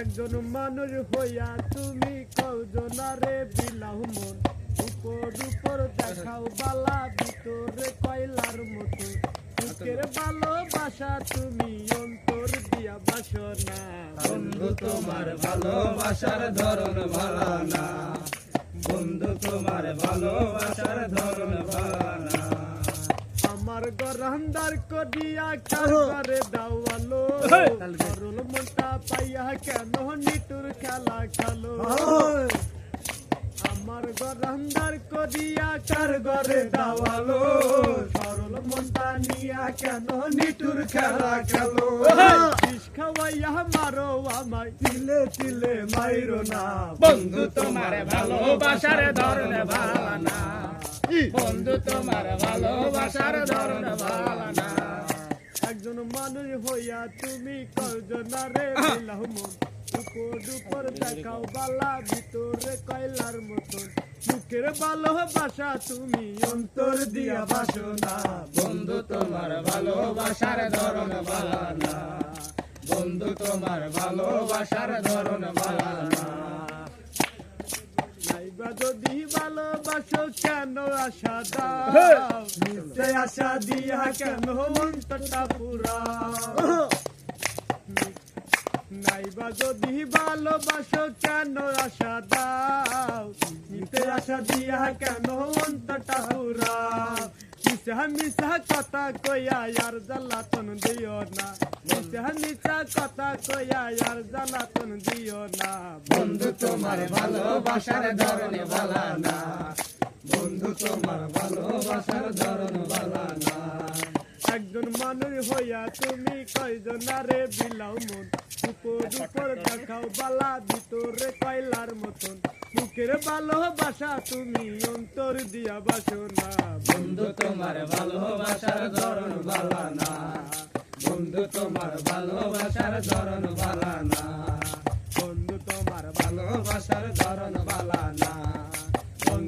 একজন মানুষ হইয়া তুমি কজনারে বিলাও মন। উপর উপর দেখাও বালা ভিতরে কয়লার মতো। বুকের ভালোবাসা তুমি অন্তর দিয়া বাসো না। বন্ধু তোমার ভালোবাসার ধরন ভালো না। বন্ধু তোমার ভালোবাসার ধরন ভালো না। আমার কারবারে দাওয়ালো সরল মনটা পাইয়া কেন নিটুর খেলা খেলো আমার গরহান্দার করিয়া কার ঘরে দাওয়ালো সরল মনটা নিয়া কেন নিটুর খেলা খেলো খাওয়াইয়া মারো আমায় তিলে তিলে মাইরো না বন্ধু তোমার ভালোবাসার ধরন ভালো না বন্ধু তোমার ভালোবাসার ধরন ভালো না একজন মানুষ হইয়া তুমি কজনারে বিলাও মন। উপর উপর দেখাও বালা ভিতরে কয়লার মতন। বুকের ভালোবাসা তুমি অন্তর দিয়া বাসো না। বন্ধু তোমার ভালোবাসার ধরন ভালো না। বন্ধু তোমার ভালোবাসার ধরন ভালো না। আশা দাও। নিশ্চয় আশা দিয়া কেন মনটা পুরা নাইবা যদি ভালোবাসো কেন আশা দাও? নিতে আশা দিয়া কেন অন্তটা পুরা মিশা মিশা কথা কইয়া ইয়ার জ্বালাতন দিও না। মিশা মিশা কথা কইয়া ইয়ার জ্বালাতন দিও না। বন্ধু তোমার ভালোবাসার ধরন ভালো না। বন্ধু, তোমার ভালোবাসার ধরন ভালো না। একজন মানুষ হইয়া তুমি কয়জনারে বিলাও মন, উপর উপর দেখাও বালা, ভিতরে কয়লার মতন। ভালোবাসা তুমি অন্তর দিয়া বাসো না। বন্ধু, তোমার ভালোবাসার ধরন ভালো না। বন্ধু, তোমার ভালোবাসার ধরন ভালো না। বন্ধু, তোমার ভালোবাসার ধরন